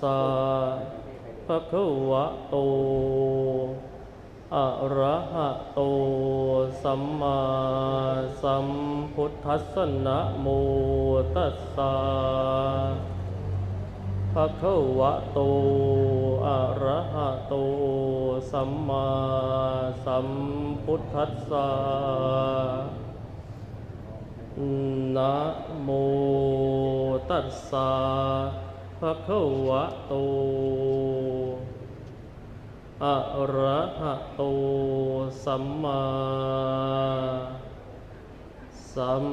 สะภะคะวะโต อะระหะโต สัมมาสัมพุทธัสสะนะโมตัสสะภะคะวะโต อะระหะโต สัมมาสัมพุทธัสสะนะโมตัสสะะคะวะโตอะระหะโตสัมมาสัม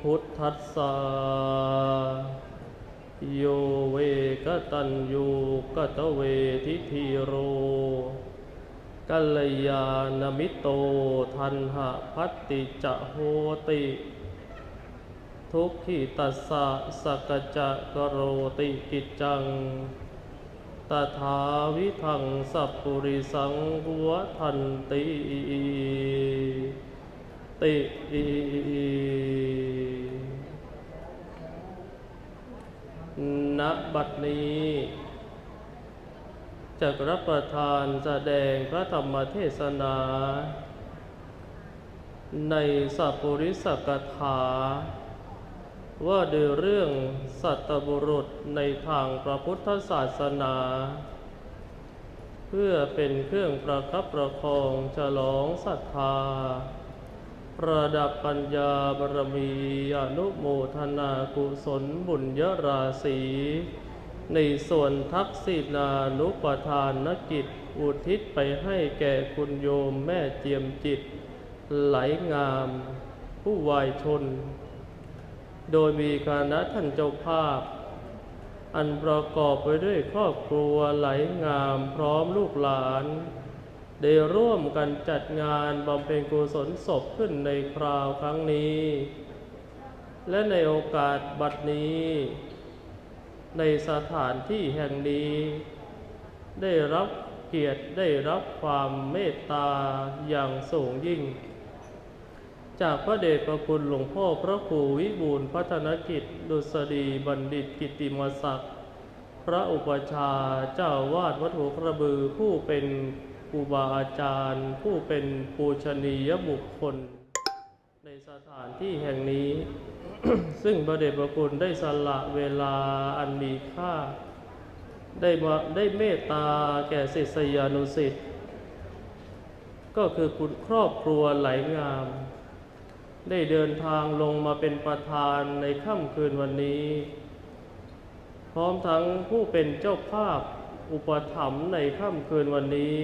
พุทธัสสะโยเวกตัญญูกตเวทิทิโร กัลยาณมิตโตทันหะพัตติจะโหติ ทุกขิตัสสะสกกจะกโรติกิจจัง ตถาวิทังสัพปุริสังหัวทันติ ติณบัดนี้จะรับประทานแสดงพระธรรมเทศนา ในสัพปุริสกถา ว่าด้วยเรื่องสัตบุรุษในทางพระพุทธศาสนา เพื่อเป็นเครื่องประคับประคองฉลองศรัทธา ประดับปัญญาบารมีอนุโมทนากุศลบุญยราศีในส่วนทักษินานุปทานกิจ อุทิศไปให้แก่คุณโยมแม่เจียมจิต ไหลงาม ผู้วายชน โดยมีคณะท่านเจ้าภาพ อันประกอบไปด้วยครอบครัวไหลงามพร้อมลูกหลาน ได้ร่วมกันจัดงานบำเพ็ญกุศลศพขึ้นในคราวครั้งนี้ และในโอกาสบัดนี้ ในสถานที่แห่งนี้ ได้รับเกียรติได้รับความเมตตาอย่างสูงยิ่ง จากพระเดชพระคุณหลวงพ่อพระครูวิบูลพัฒนกิจ ดุษฎีบัณฑิตกิติมศักดิ์พระอุปชาเจ้าวาดวัดหัวกระบือผู้เป็นครูบาอาจารย์ ผู้เป็นปูชนียบุคคล ในสถานที่แห่งนี้ ซึ่งพระเดชพระคุณได้สละเวลาอันมีค่า ได้มาได้เมตตาแก่ศิษยานุศิษย์ก็คือคุณครอบครัวไหลงาม ได้เดินทางลงมาเป็นประธานในค่ำคืนวันนี้ พร้อมทั้งผู้เป็นเจ้าภาพอุปถัมภ์ในค่ำคืนวันนี้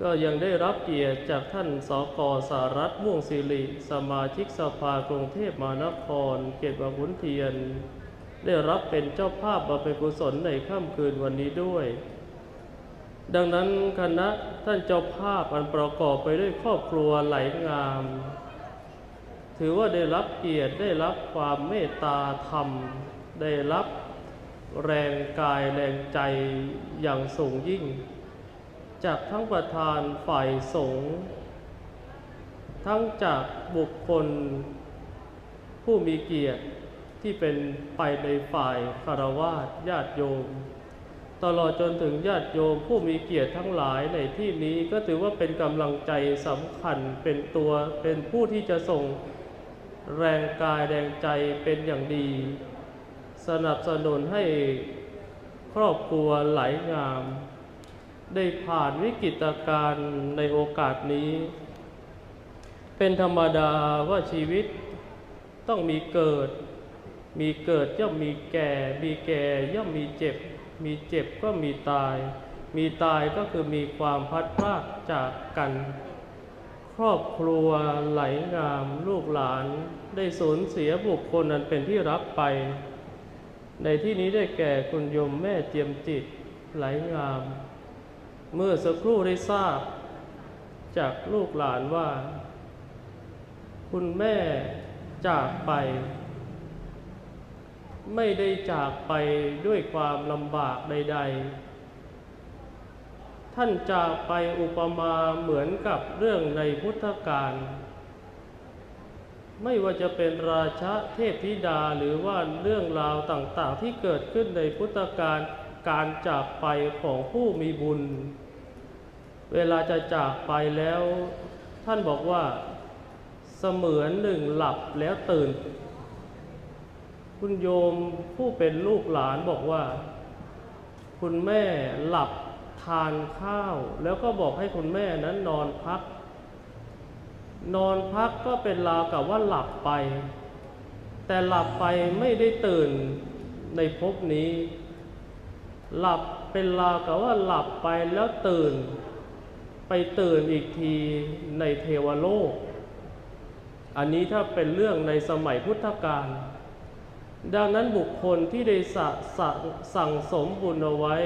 ก็ยังได้รับเกียรติจากท่านสกสารัตม่วงศิริสมาชิกสภากรุงเทพมหานคร เขตบางขุนเทียน ได้รับเป็นเจ้าภาพบำเพ็ญกุศลในค่ำคืนวันนี้ด้วย ดังนั้นคณะท่านเจ้าภาพอันประกอบไปด้วยครอบครัวไหลงาม ถือว่าได้รับเกียรติได้รับความเมตตาธรรม ได้รับแรงกายแรงใจอย่างสูงยิ่ง จากทั้งประธานฝ่ายสงฆ์ทั้งจากบุคคลผู้มีเกียรติที่เป็นไปในฝ่ายคารวาสญาติโยม ตลอดจนถึงญาติโยมผู้มีเกียรติทั้งหลายในที่นี้ก็ถือว่าเป็นกำลังใจสำคัญเป็นตัวเป็นผู้ที่จะส่งแรงกายแรงใจเป็นอย่างดี สนับสนุนให้ครอบครัวไหลงาม ได้ผ่านวิกฤตการณ์ในโอกาสนี้ เป็นธรรมดาว่าชีวิตต้องมีเกิด มีเกิดย่อมมีแก่ มีแก่ย่อมมีเจ็บ มีเจ็บก็มีตาย มีตายก็คือมีความพัดพรากจากกัน ครอบครัวไหลงามลูกหลาน ได้สูญเสียบุคคลนั้นเป็นที่รักไป ในที่นี้ได้แก่คุณยมแม่เจียมจิตไหลงาม เมื่อสักครู่ได้ทราบ จากลูกหลานว่า คุณแม่จากไป ไม่ได้จากไปด้วยความลำบากใด ๆ ท่านจากไปอุปมาเหมือนกับเรื่องในพุทธกาลไม่ว่าจะเป็นราชาเทพธิดาหรือว่าเรื่องราวต่างๆ ที่เกิดขึ้นในพุทธกาลการจากไปของผู้มีบุญ เวลาจะจากไปแล้ว ท่านบอกว่าเสมือนหนึ่งหลับแล้วตื่น คุณโยมผู้เป็นลูกหลานบอกว่า คุณแม่หลับทานข้าว แล้วก็บอกให้คุณแม่นั้นนอนพัก นอนพักก็เป็นราวกับว่าหลับไป แต่หลับไปไม่ได้ตื่นในภพนี้ หลับเป็นราวกับว่าหลับไปแล้วตื่น ไปตื่นอีกทีในเทวโลก อันนี้ถ้าเป็นเรื่องในสมัยพุทธกาล ดังนั้นบุคคลที่ได้สะสะสั่งสมบุญเอาไว้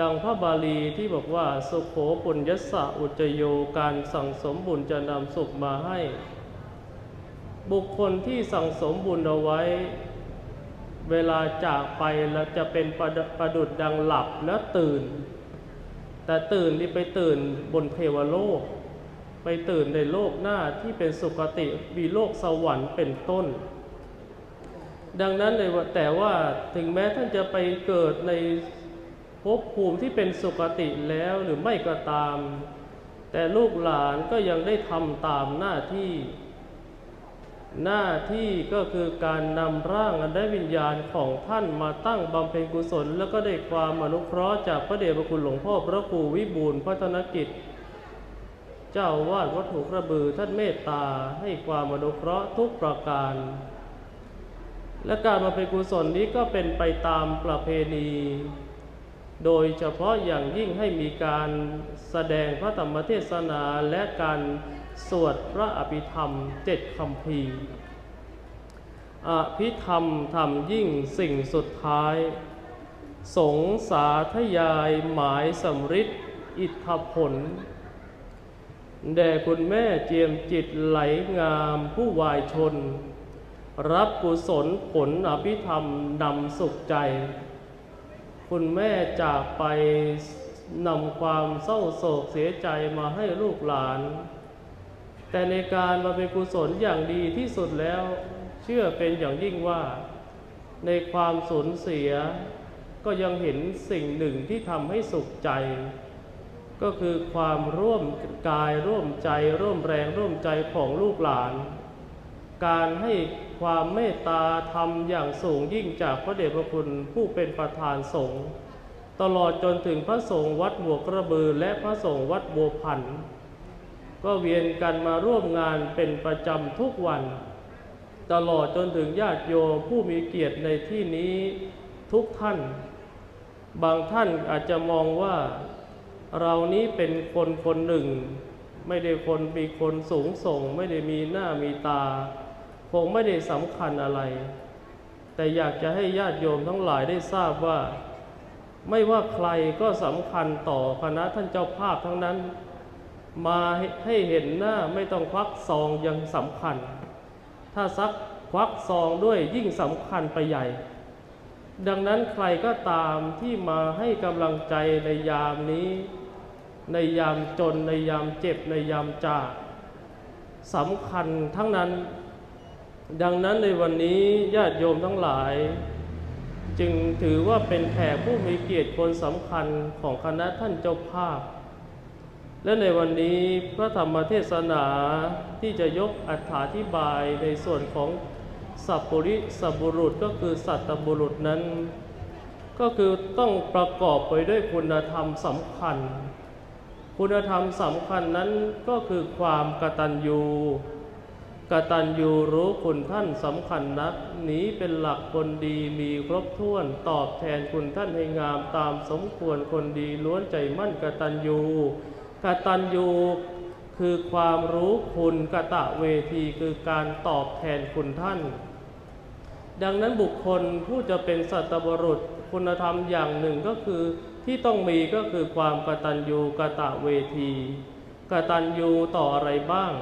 ดังพระบาลีที่บอกว่าสุโขปุญญสะอุจโยการสั่งสมบุญจะนำสุขมาให้ บุคคลที่สั่งสมบุญเอาไว้ เวลาจากไปแล้วจะเป็นประดประดุดดังหลับแล้วตื่น แต่ตื่นนี่ไปตื่นบนเทวโลก ไปตื่นในโลกหน้าที่เป็นสุคติมีโลกสวรรค์เป็นต้น ดังนั้นเลยว่าแต่ว่าถึงแม้ท่านจะไปเกิดในภพภูมิที่เป็นสุคติแล้วหรือไม่ก็ตาม แต่ลูกหลานก็ยังได้ทำตามหน้าที่ หน้าที่ก็คือการนำร่างอันได้วิญญาณของท่านมาตั้งบำเพ็ญกุศล แล้วก็ได้ความอนุเคราะห์จากพระเดชพระคุณหลวงพ่อพระครูวิบูลพัฒนกิจ เจ้าวาดวัดถูกระบือท่านเมตตาให้ความอนุเคราะห์ทุกประการ และการมาเป็นกุศลนี้ก็เป็นไปตามประเพณี โดยเฉพาะอย่างยิ่งให้มีการแสดงพระธรรมเทศนาและการสวดพระอภิธรรมเจ็ดคำพีอภิธรรมทำยิ่งสิ่งสุดท้าย สงสาธยายหมายสำริดอิทธผล แด่คุณแม่เจียมจิตไหลงามผู้วายชน รับกุศลผลอภิธรรมนำสุขใจ คุณแม่จากไปนำความเศร้าโศกเสียใจมาให้ลูกหลาน แต่ในการมาเป็นกุศลอย่างดีที่สุดแล้ว เชื่อเป็นอย่างยิ่งว่า ในความสูญเสีย ก็ยังเห็นสิ่งหนึ่งที่ทำให้สุขใจ ก็คือความร่วมกายร่วมใจร่วมแรงร่วมใจของลูกหลาน การให้ความเมตตาทำอย่างสูงยิ่งจากพระเดชพระคุณผู้เป็นประธานสงฆ์ตลอดจนถึงพระสงฆ์วัดบัวกระบือและพระสงฆ์วัดบัวพันธ์ก็เวียนกันมาร่วมงานเป็นประจำทุกวัน ตลอดจนถึงญาติโยมผู้มีเกียรติในที่นี้ทุกท่าน บางท่านอาจจะมองว่าเรานี้เป็นคนคนหนึ่ง ไม่ได้คนมีคนสูงส่ง ไม่ได้มีหน้ามีตา คงไม่ได้สำคัญอะไร แต่อยากจะให้ญาติโยมทั้งหลายได้ทราบว่า ไม่ว่าใครก็สำคัญต่อคณะท่านเจ้าภาพทั้งนั้น มาให้เห็นหน้าไม่ต้องควักซองยังสำคัญ ถ้าซักควักซองด้วยยิ่งสำคัญไปใหญ่ ดังนั้นใครก็ตามที่มาให้กำลังใจในยามนี้ ในยามจนในยามเจ็บในยามจากสำคัญทั้งนั้น ดังนั้นในวันนี้ญาติโยมทั้งหลาย จึงถือว่าเป็นแขกผู้มีเกียรติคนสำคัญของคณะท่านเจ้าภาพ และในวันนี้พระธรรมเทศนาที่จะยกอธิบายในส่วนของสัพปริสับุรุษก็คือสัตบุรุษนั้น ก็คือต้องประกอบไปด้วยคุณธรรมสำคัญ คุณธรรมสำคัญนั้นก็คือความกตัญญู กตัญญูรู้คุณท่านสำคัญนักนี้เป็นหลักคนดีมีครบถ้วนตอบแทนคุณท่านให้งามตามสมควรคนดีล้วนใจมั่นกตัญญูกตัญญูคือความรู้คุณกตะเวทีคือการตอบแทนคุณท่าน ดังนั้นบุคคลผู้จะเป็นสัตบุรุษคุณธรรมอย่างหนึ่งก็คือที่ต้องมีก็คือความกตัญญูกตะเวทีกตัญญูต่ออะไรบ้าง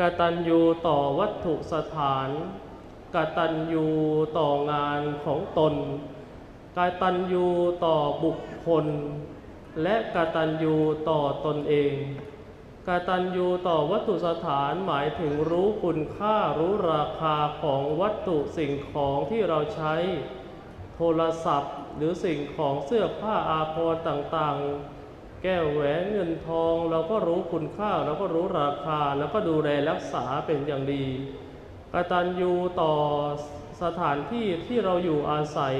กตัญญูต่อวัตถุสถาน กตัญญูต่องานของตน กตัญญูต่อบุคคล และกตัญญูต่อตนเอง กตัญญูต่อวัตถุสถานหมายถึงรู้คุณค่ารู้ราคาของวัตถุสิ่งของที่เราใช้ โทรศัพท์หรือสิ่งของเสื้อผ้าอาภรณ์ต่างๆ แก้วแหวนเงินทอง เราก็รู้คุณค่า เราก็รู้ราคา แล้วก็ดูแลรักษาเป็นอย่างดี กตัญญูต่อสถานที่ที่เราอยู่อาศัย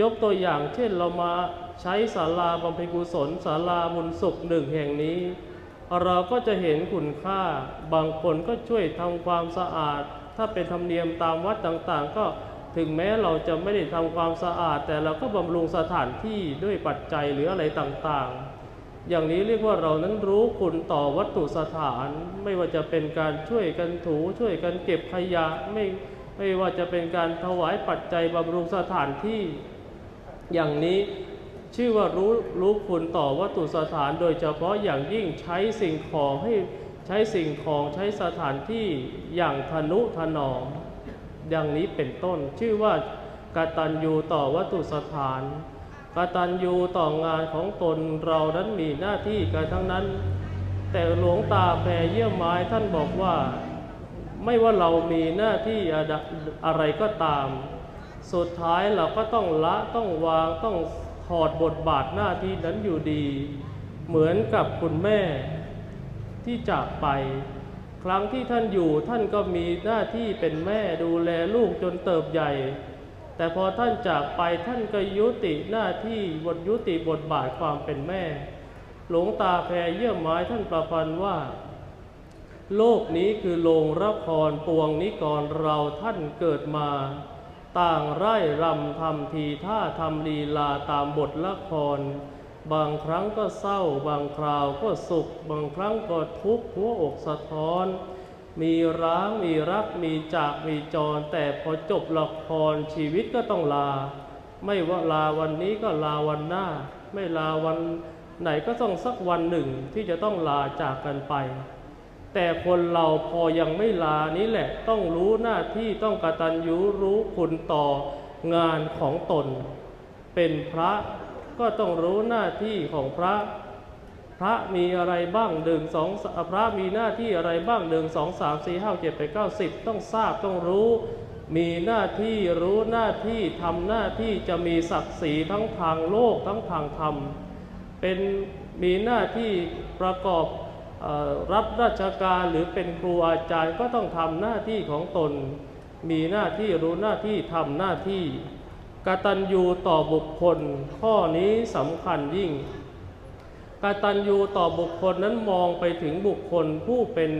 ยกตัวอย่างเช่นเรามาใช้ศาลาบำเพ็ญกุศลศาลาบุญสุขหนึ่งแห่งนี้ เราก็จะเห็นคุณค่า บางคนก็ช่วยทำความสะอาด ถ้าเป็นธรรมเนียมตามวัดต่างๆ ก็ถึงแม้เราจะไม่ได้ทำความสะอาด แต่เราก็บำรุงสถานที่ด้วยปัจจัยหรืออะไรต่างๆ อย่างนี้เรียกว่าเรานั้นรู้คุณต่อวัตถุสถาน ไม่ว่าจะเป็นการช่วยกันถูช่วยกันเก็บขยะไม่ไม่ว่าจะเป็นการถวายปัจจัยบำรุงสถานที่ อย่างนี้ชื่อว่ารู้รู้คุณต่อวัตถุสถาน โดยเฉพาะอย่างยิ่งใช้สิ่งของให้ใช้สิ่งของใช้สถานที่อย่างทนุถนอมอย่างนี้เป็นต้น ชื่อว่ากตัญญูต่อวัตถุสถาน กตัญญูต่องานของตนเรานั้นมีหน้าที่กันทั้งนั้น แต่หลวงตาแพรเยี่ยมไม้ท่านบอกว่า ไม่ว่าเรามีหน้าที่อะไรอะไรก็ตาม สุดท้ายเราก็ต้องละต้องวางต้องถอดบทบาทหน้าที่นั้นอยู่ดี เหมือนกับคุณแม่ที่จากไป ครั้งที่ท่านอยู่ท่านก็มีหน้าที่เป็นแม่ดูแลลูกจนเติบใหญ่ แต่พอท่านจากไปท่านก็ยุติหน้าที่บทยุติบทบาทความเป็นแม่ หลวงตาแพรเยี่ยมไม้ท่านประพันธ์ว่า โลกนี้คือโรงละครปวงนิกรเราท่านเกิดมา ต่างไร่รำทำทีท่าทำลีลาตามบทละคร บางครั้งก็เศร้า บางคราวก็สุข บางครั้งก็ทุกข์หัวอกสะท้อน มีร้างมีรักมีจากมีจร แต่พอจบละครชีวิตก็ต้องลา ไม่ว่าลาวันนี้ก็ลาวันหน้า ไม่ลาวันไหนก็ต้องสักวันหนึ่งที่จะต้องลาจากกันไป แต่คนเราพอยังไม่ลานี้แหละต้องรู้หน้าที่ต้องกตัญญูรู้คุณต่องานของตน เป็นพระก็ต้องรู้หน้าที่ของพระ พระมีอะไรบ้างหนึ่งสองพระมีหน้าที่อะไรบ้างหนึ่งสองสามสี่ห้าเจ็ดแปดเก้าสิบต้องทราบต้องรู้ มีหน้าที่รู้หน้าที่ทำหน้าที่จะมีศักดิ์ศรีทั้งทางโลกทั้งทางธรรม เป็นมีหน้าที่ประกอบรับราชการหรือเป็นครูอาจารย์ก็ต้องทำหน้าที่ของตน มีหน้าที่รู้หน้าที่ทำหน้าที่กตัญญูต่อบุคคล ข้อนี้สำคัญยิ่ง กตัญญูต่อบุคคลนั้นมองไปถึงบุคคลผู้เป็น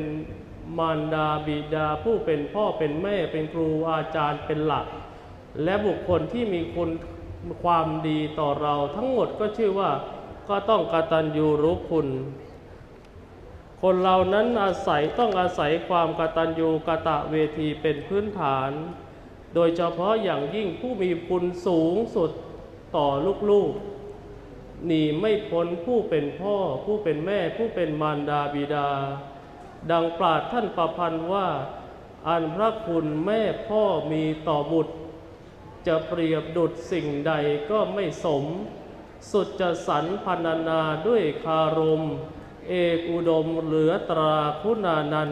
มารดาบิดา ผู้เป็นพ่อเป็นแม่เป็นครูอาจารย์เป็นหลัก และบุคคลที่มีคุณความดีต่อเราทั้งหมดก็ชื่อว่าก็ต้องกตัญญูรู้คุณ คนเรานั้นอาศัยต้องอาศัยความกตัญญูกะตะเวทีเป็นพื้นฐาน โดยเฉพาะอย่างยิ่งผู้มีคุณสูงสุดต่อลูกๆ หนีไม่พ้นผู้เป็นพ่อ ผู้เป็นแม่ผู้เป็นมารดาบิดา ดังปราดท่านประพันธ์ว่า อันพระคุณแม่พ่อมีต่อบุตร จะเปรียบดุดสิ่งใดก็ไม่สม สุดจะสรรพันนาด้วยคารม เอกอุดมเหลือตราคุณานัน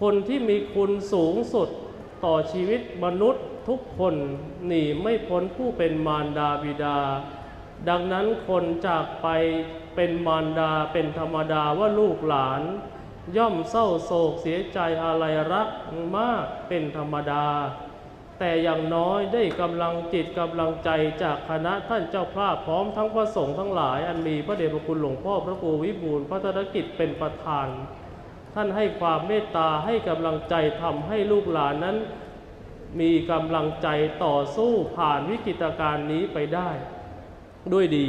คนที่มีคุณสูงสุดต่อชีวิตมนุษย์ทุกคนหนีไม่พ้นผู้เป็นมารดาบิดา ดังนั้นคนจากไปเป็นมารดาเป็นธรรมดาว่าลูกหลาน ย่อมเศร้าโศกเสียใจอะไรรักมากเป็นธรรมดา แต่อย่างน้อยได้กำลังจิตกำลังใจจากคณะท่านเจ้าภาพพร้อมทั้งพระสงฆ์ทั้งหลาย อันมีพระเดชพระคุณหลวงพ่อพระครูวิบูลพัฒนกิจเป็นประธาน ท่านให้ความเมตตาให้กำลังใจทำให้ลูกหลานนั้น มีกำลังใจต่อสู้ผ่านวิกฤตการณ์นี้ไปได้ ด้วยดี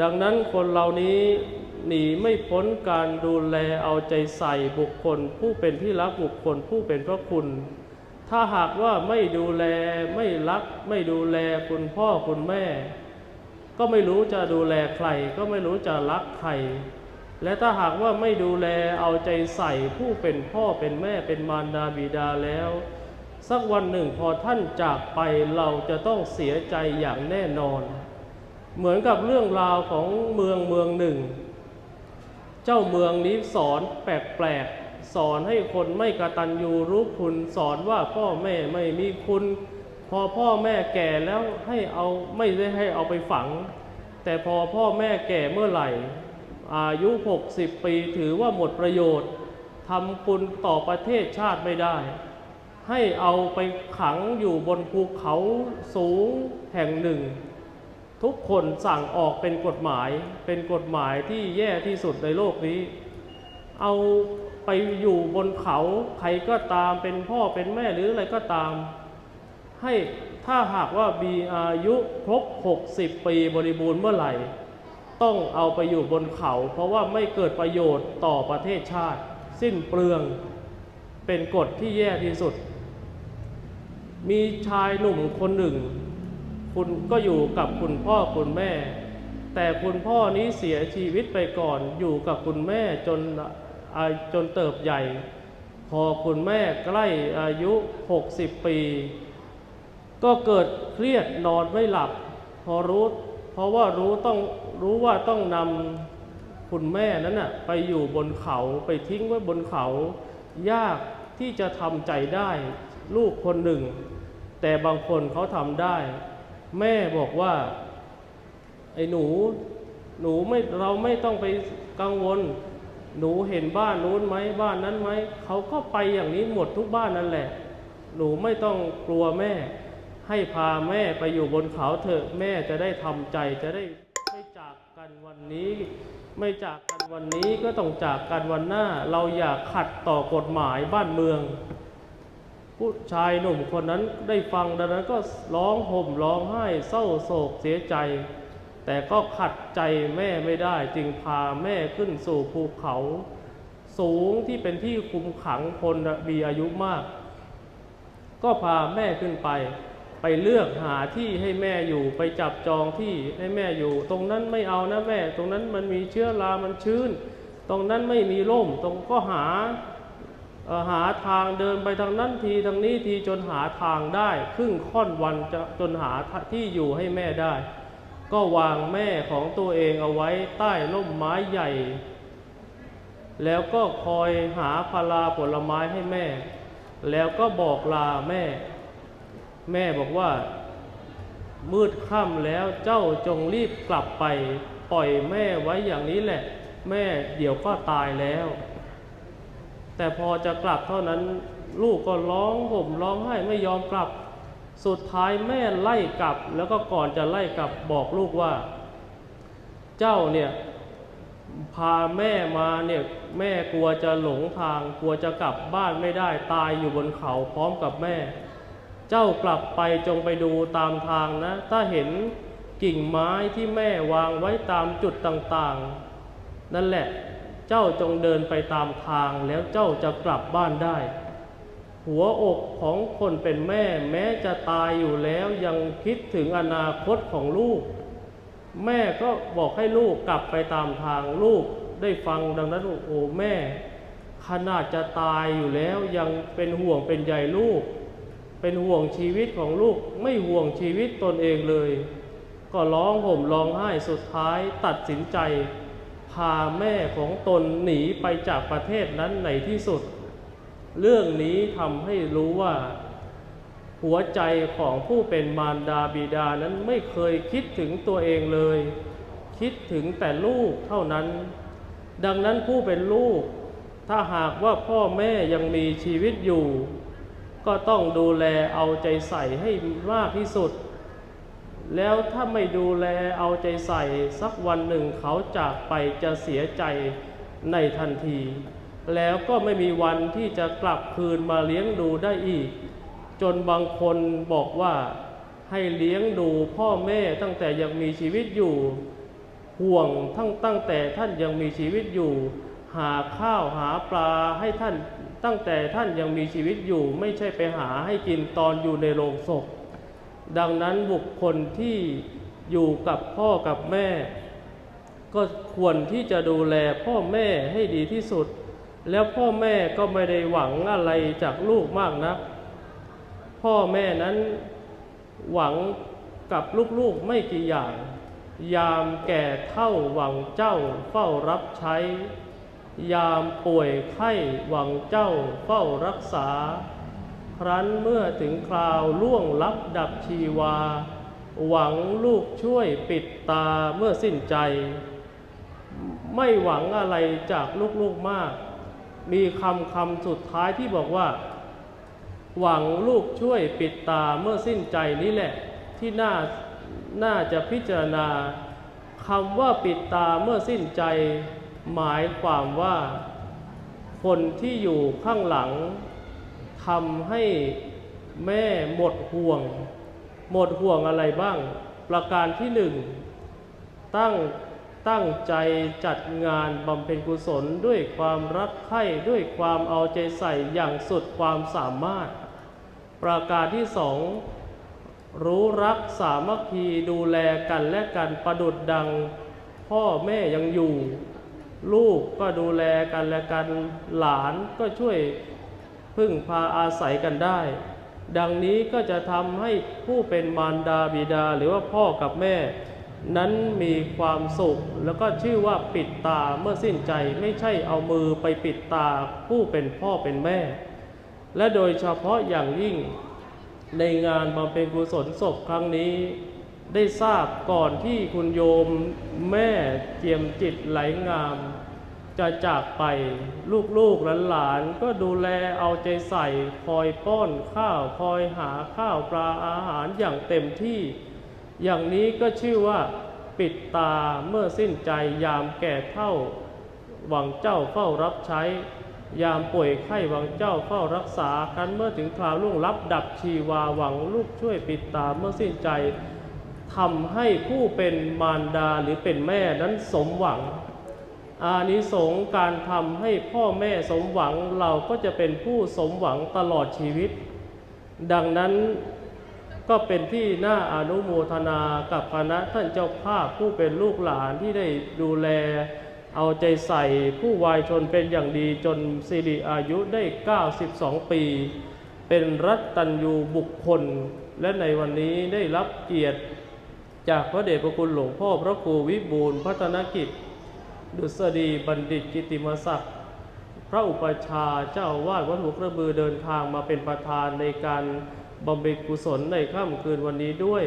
ดังนั้นคนเหล่านี้หนีไม่พ้นการดูแลเอาใจใส่บุคคล ผู้เป็นที่รักบุคคลผู้เป็นพระคุณ ถ้าหากว่าไม่ดูแลไม่รัก ไม่ดูแลคุณพ่อคุณแม่ ก็ไม่รู้จะดูแลใคร ก็ไม่รู้จะรักใคร และถ้าหากว่าไม่ดูแลเอาใจใส่ผู้เป็นพ่อเป็นแม่เป็นมารดาบิดาแล้ว สักวันหนึ่งพอท่านจากไปเราจะต้องเสียใจอย่างแน่นอน เหมือนกับเรื่องราวของเมืองเมืองหนึ่ง เจ้าเมืองนี้สอนแปลกๆ สอนให้คนไม่กระตัญญูรู้คุณ สอนว่าพ่อแม่ไม่มีคุณ พอพ่อแม่แก่แล้วให้เอาไม่ได้ให้เอาไปฝัง แต่พอพ่อแม่แก่เมื่อไหร่ อายุ 60 ปีถือว่าหมดประโยชน์ทำคุณต่อประเทศชาติไม่ได้ ให้เอาไปขังอยู่บนภูเขาสูงแห่งหนึ่ง ทุกคนสั่งออกเป็นกฎหมาย เป็นกฎหมายที่แย่ที่สุดในโลกนี้ เอาไปอยู่บนเขาใครก็ตามเป็นพ่อเป็นแม่หรืออะไรก็ตาม ให้ถ้าหากว่ามีอายุครบ 60 ปีบริบูรณ์เมื่อไหร่ ต้องเอาไปอยู่บนเขา เพราะว่าไม่เกิดประโยชน์ต่อประเทศชาติ สิ้นเปลืองเป็นกฎที่แย่ที่สุด มีชายหนุ่มคนหนึ่ง คุณก็อยู่กับคุณพ่อคุณแม่ แต่คุณพ่อนี้เสียชีวิตไปก่อนอยู่กับคุณแม่จนจนเติบใหญ่ พอคุณแม่ใกล้อายุ 60 ปี ก็เกิดเครียดนอนไม่หลับ พอรู้เพราะว่ารู้ต้องรู้ว่าต้องนำคุณแม่นั้นน่ะไปอยู่บนเขาไปทิ้งไว้บนเขา ยากที่จะทำใจได้ลูกคนหนึ่ง แต่บางคนเขาทำได้ แม่บอกว่า ไอ้หนู หนูไม่เราไม่ต้องไปกังวล หนูเห็นบ้านนู้นไหมบ้านนั้นไหมเขาก็ไปอย่างนี้หมดทุกบ้านนั่นแหละ หนูไม่ต้องกลัวแม่ ให้พาแม่ไปอยู่บนเขาเถอะแม่จะได้ทำใจจะได้ไม่จากกันวันนี้ ไม่จากกันวันนี้ก็ต้องจากกันวันหน้า เราอย่าขัดต่อกฎหมายบ้านเมือง ผู้ชายหนุ่มคนนั้นได้ฟังดังนั้นก็ร้องห่มร้องไห้เศร้าโศกเสียใจ แต่ก็ขัดใจแม่ไม่ได้ จึงพาแม่ขึ้นสู่ภูเขา สูงที่เป็นที่คุมขังคนมีอายุมาก ก็พาแม่ขึ้นไป ไปเลือกหาที่ให้แม่อยู่ไปจับจองที่ให้แม่อยู่ ตรงนั้นไม่เอานะแม่ ตรงนั้นมันมีเชื้อรามันชื้น ตรงนั้นไม่มีร่มตรงก็หา หาทางเดินไปทางนั้นทีทางนี้ทีจนหาทางได้ ครึ่งค่อนวันจะจนหาที่อยู่ให้แม่ได้ ก็วางแม่ของตัวเองเอาไว้ใต้ร่มไม้ใหญ่ แล้วก็คอยหาพาราผลไม้ให้แม่ แล้วก็บอกลาแม่ แม่บอกว่า มืดค่ำแล้วเจ้าจงรีบกลับไป ปล่อยแม่ไว้อย่างนี้แหละ แม่เดี๋ยวก็ตายแล้ว แต่พอจะกลับเท่านั้นลูกก็ร้องห่มร้องไห้ไม่ยอมกลับ สุดท้ายแม่ไล่กลับ แล้วก็ก่อนจะไล่กลับบอกลูกว่า เจ้าเนี่ยพาแม่มาเนี่ยแม่กลัวจะหลงทาง กลัวจะกลับบ้านไม่ได้ตายอยู่บนเขาพร้อมกับแม่ เจ้ากลับไปจงไปดูตามทางนะ ถ้าเห็นกิ่งไม้ที่แม่วางไว้ตามจุดต่างๆ นั่นแหละ เจ้าจงเดินไปตามทางแล้วเจ้าจะกลับบ้านได้ หัวอกของคนเป็นแม่แม้จะตายอยู่แล้วยังคิดถึงอนาคตของลูก แม่ก็บอกให้ลูกกลับไปตามทางลูกได้ฟังดังนั้นโอ้แม่ ขนาดจะตายอยู่แล้วยังเป็นห่วงเป็นใยลูก เป็นห่วงชีวิตของลูกไม่ห่วงชีวิตตนเองเลย ก็ร้องห่มร้องไห้สุดท้ายตัดสินใจาแม่ของตนหนีไปจากประเทศนั้นในที่สุด เรื่องนี้ทำให้รู้ว่า หัวใจของผู้เป็นมารดาบิดานั้นไม่เคยคิดถึงตัวเองเลย คิดถึงแต่ลูกเท่านั้น ดังนั้นผู้เป็นลูก ถ้าหากว่าพ่อแม่ยังมีชีวิตอยู่ ก็ต้องดูแลเอาใจใส่ให้มากที่สุด แล้วถ้าไม่ดูแลเอาใจใส่สักวันหนึ่งเขาจากไปจะเสียใจในทันที แล้วก็ไม่มีวันที่จะกลับคืนมาเลี้ยงดูได้อีก จนบางคนบอกว่าให้เลี้ยงดูพ่อแม่ตั้งแต่ยังมีชีวิตอยู่ ห่วงทั้งตั้งแต่ท่านยังมีชีวิตอยู่ หาข้าวหาปลาให้ท่านตั้งแต่ท่านยังมีชีวิตอยู่ ไม่ใช่ไปหาให้กินตอนอยู่ในโรงศพ ดังนั้นบุคคลที่อยู่กับพ่อกับแม่ ก็ควรที่จะดูแลพ่อแม่ให้ดีที่สุด แล้วพ่อแม่ก็ไม่ได้หวังอะไรจากลูกมากนะัก พ่อแม่นั้นหวังกับลูกๆไม่กี่อย่าง ยามแก่เท่าหวังเจ้าเฝ้ารับใช้ ยามป่วยไข้หวังเจ้าเฝ้ารักษา ครั้นเมื่อถึงคราวล่วงลับดับชีวา หวังลูกช่วยปิดตาเมื่อสิ้นใจ ไม่หวังอะไรจากลูกๆมาก มีคำคำสุดท้ายที่บอกว่า หวังลูกช่วยปิดตาเมื่อสิ้นใจนี่แหละ ที่น่าน่าจะพิจารณาคำว่าปิดตาเมื่อสิ้นใจ หมายความว่า คนที่อยู่ข้างหลัง ทำให้แม่หมดห่วง หมดห่วงอะไรบ้าง ประการที่หนึ่งตั้งตั้งใจจัดงานบำเพ็ญกุศลด้วยความรักใคร่ด้วยความเอาใจใส่อย่างสุดความสามารถ ประการที่สองรู้รักสามัคคีดูแลกันและกันประดุดดัง พ่อแม่ยังอยู่ ลูกก็ดูแลกันและกันหลานก็ช่วย พึ่งพาอาศัยกันได้ ดังนี้ก็จะทำให้ผู้เป็นมารดาบิดาหรือว่าพ่อกับแม่ นั้นมีความสุข แล้วก็ชื่อว่าปิดตาเมื่อสิ้นใจไม่ใช่เอามือไปปิดตาผู้เป็นพ่อเป็นแม่ และโดยเฉพาะอย่างยิ่งในงานบำเพ็ญกุศลศพครั้งนี้ ได้ทราบก่อนที่คุณโยมแม่เจียมจิตไหลงาม จะจากไปลูกๆหลานๆก็ดูแลเอาใจใส่คอยป้อนข้าวคอยหาข้าวปลาอาหารอย่างเต็มที่ อย่างนี้ก็ชื่อว่าปิดตาเมื่อสิ้นใจยามแก่เท่า หวังเจ้าเฝ้ารับใช้ ยามป่วยไข้หวังเจ้าเฝ้ารักษาคันเมื่อถึงคราวล่วงลับดับชีวาหวังลูกช่วยปิดตาเมื่อสิ้นใจทำให้ผู้เป็นมารดาหรือเป็นแม่นั้นสมหวัง อานิสงส์การทำให้พ่อแม่สมหวังเราก็จะเป็นผู้สมหวังตลอดชีวิต ดังนั้นก็เป็นที่น่าอนุโมทนากับคณะท่านเจ้าภาพผู้เป็นลูกหลานที่ได้ดูแล เอาใจใส่ผู้วายชนเป็นอย่างดีจนสิริอายุได้ 92 ปี เป็นรัตตัญญูบุคคล และในวันนี้ได้รับเกียรติ จากพระเดชพระคุณหลวงพ่อพระครูวิบูลพัฒนกิจ ดุษฎีบัณฑิตกิติมศักดิ์พระอุปชาเจ้าวาสวัดหัวกระบือเดินทางมาเป็นประธานในการบำเพ็ญกุศลในค่ำคืนวันนี้ด้วย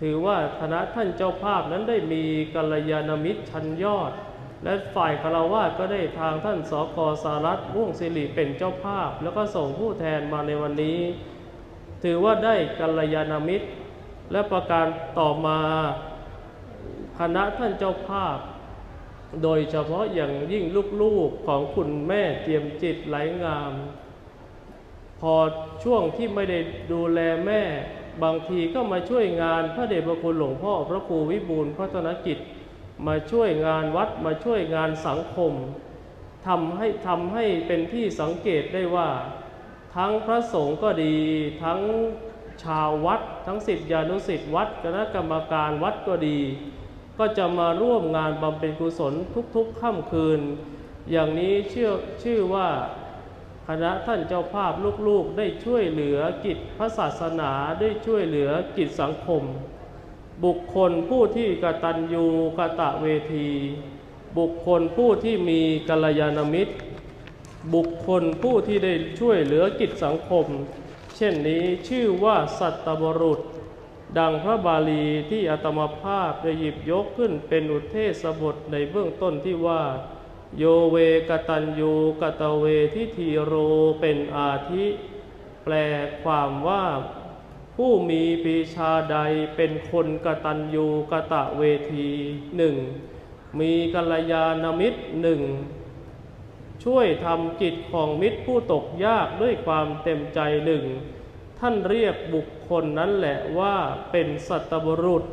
ถือว่าคณะท่านเจ้าภาพนั้นได้มีกัลยาณมิตรชั้นยอด และฝ่ายคารวะก็ได้ทางท่านสกสารัตน์ม่วงสิริเป็นเจ้าภาพ แล้วก็ส่งผู้แทนมาในวันนี้ ถือว่าได้กัลยาณมิตร และประการต่อมาคณะท่านเจ้าภาพ โดยเฉพาะอย่างยิ่งลูกๆของคุณแม่เจียมจิตไหลงาม พอช่วงที่ไม่ได้ดูแลแม่ บางทีก็มาช่วยงานพระเดชพระคุณหลวงพ่อพระครูวิบูลพัฒนกิจ มาช่วยงานวัดมาช่วยงานสังคมทำให้ทำให้เป็นที่สังเกตได้ว่า ทั้งพระสงฆ์ก็ดี ทั้งชาววัด ทั้งสิทธิานุสิทธิวัดคณะกรรมการวัดก็ดี ก็จะมาร่วมงานบำเพ็ญกุศลทุกๆค่ำคืน อย่างนี้เชื่อชื่อว่าคณะท่านเจ้าภาพลูกๆ ได้ช่วยเหลือกิจพระศาสนาได้ช่วยเหลือกิจสังคม บุคคลผู้ที่กตัญญูกะตะเวที บุคคลผู้ที่มีกัลยาณมิตร บุคคลผู้ที่ได้ช่วยเหลือกิจสังคม เช่นนี้ชื่อว่าสัตบุรุษ ดังพระบาลีที่อาตมาภาพได้หยิบยกขึ้นเป็นอุเทศบทในเบื้องต้นที่ว่า โยเวกตัญญูกตเวทิทีโรเป็นอาทิ แปลความว่าผู้มีปีชาใดเป็นคนกตัญญูกะตะเวทีหนึ่งมีกัลยาณมิตรหนึ่งช่วยทำกิจของมิตรผู้ตกยากด้วยความเต็มใจหนึ่ง ท่านเรียกบุคคลนั้นแหละว่าเป็นสัตบุรุษ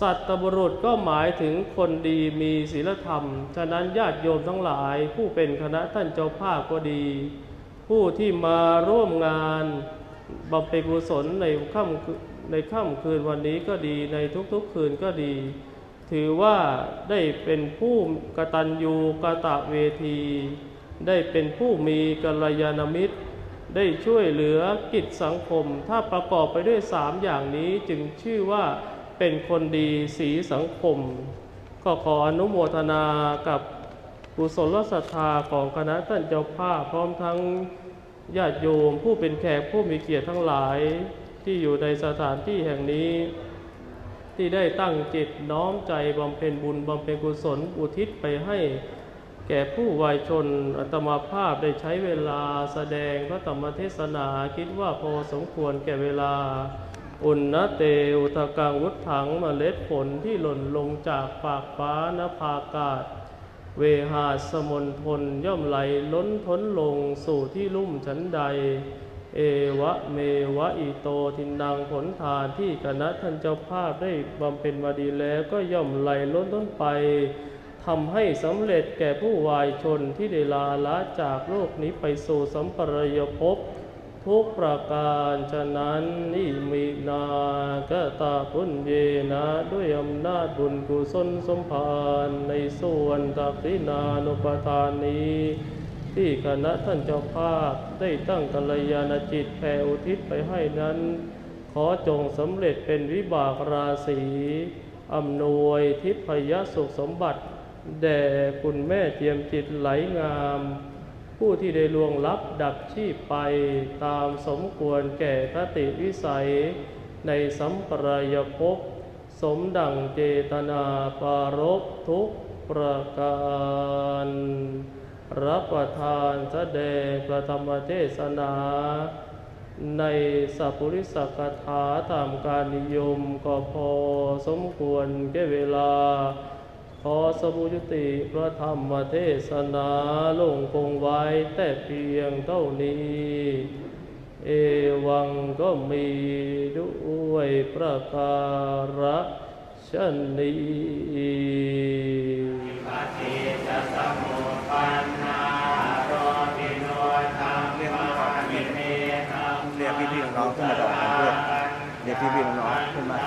สัตบุรุษก็หมายถึงคนดีมีศีลธรรม ฉะนั้นญาติโยมทั้งหลายผู้เป็นคณะท่านเจ้าภาพก็ดี ผู้ที่มาร่วมงานบำเพ็ญกุศลในค่ำคืนในค่ำคืนวันนี้ก็ดีในทุกๆคืนก็ดี ถือว่าได้เป็นผู้กตัญญูกะตะเวที ได้เป็นผู้มีกัลยาณมิตร ได้ช่วยเหลือกิจสังคม ถ้าประกอบไปด้วยสามอย่างนี้จึงชื่อว่าเป็นคนดีสีสังคม ก็ขออนุโมทนากับกุศลศรัทธาของคณะท่านเจ้าภาพพร้อมทั้งญาติโยมผู้เป็นแขกผู้มีเกียรติทั้งหลายที่อยู่ในสถานที่แห่งนี้ ที่ได้ตั้งจิตน้อมใจบำเพ็ญบุญบำเพ็ญกุศลอุทิศไปให้ แก่ผู้วายชนอัตมาภาพได้ใช้เวลาแสดงพระธรรมเทศนาคิดว่าพอสมควรแก่เวลา อุณนเตอุทกังวุฒถังเมล็ดฝนที่หล่นลงจากปากฟ้านภากาศ เวหาสมนทนย่อมไหลล้นท้นลงสู่ที่ลุ่มชั้นใด เอวะเมวะอิโตทินังผลทานที่คณะท่านเจ้าภาพได้บำเพ็ญมาดีแล้วก็ย่อมไหลล้นท้นไป ทำให้สำเร็จแก่ผู้วายชนที่ได้ลาละจากโลกนี้ไปสู่สัมปรายภพทุกประการฉะนั้นนิมินากตาพุญเยนะด้วยอำนาจบุญกุศลสมภารในส่วนตักสินานุปทานนี้ ที่คณะท่านเจ้าภาพได้ตั้งกัลยาณจิตแผ่อุทิศไปให้นั้น ขอจงสำเร็จเป็นวิบากราศีอำนวยทิพยสุขสมบัติ แด่คุณแม่เจียมจิตไหลงาม ผู้ที่ได้ลวงลับดับชีพไปตามสมควรแก่คติวิสัย ในสัมปรายภพสมดังเจตนาปารบทุกประการรับประทานแสดงประธรรมเทศนา ในสัพพุริสกถาตามการนิยมก็พอสมควรแก่เวลา ขอสมุยุติพระธรรมเทศนาลงคงไว้แต่เพียงเท่านี้ เอวังก็มีด้วยประการชนีปฏิจสมุปปนนาโรติโนธรรมวามิเนธรรมเรียกพี่ๆน้องๆขึ้นมาดอกกันเพื่อนเรียกพี่ๆน้องๆขึ้นมา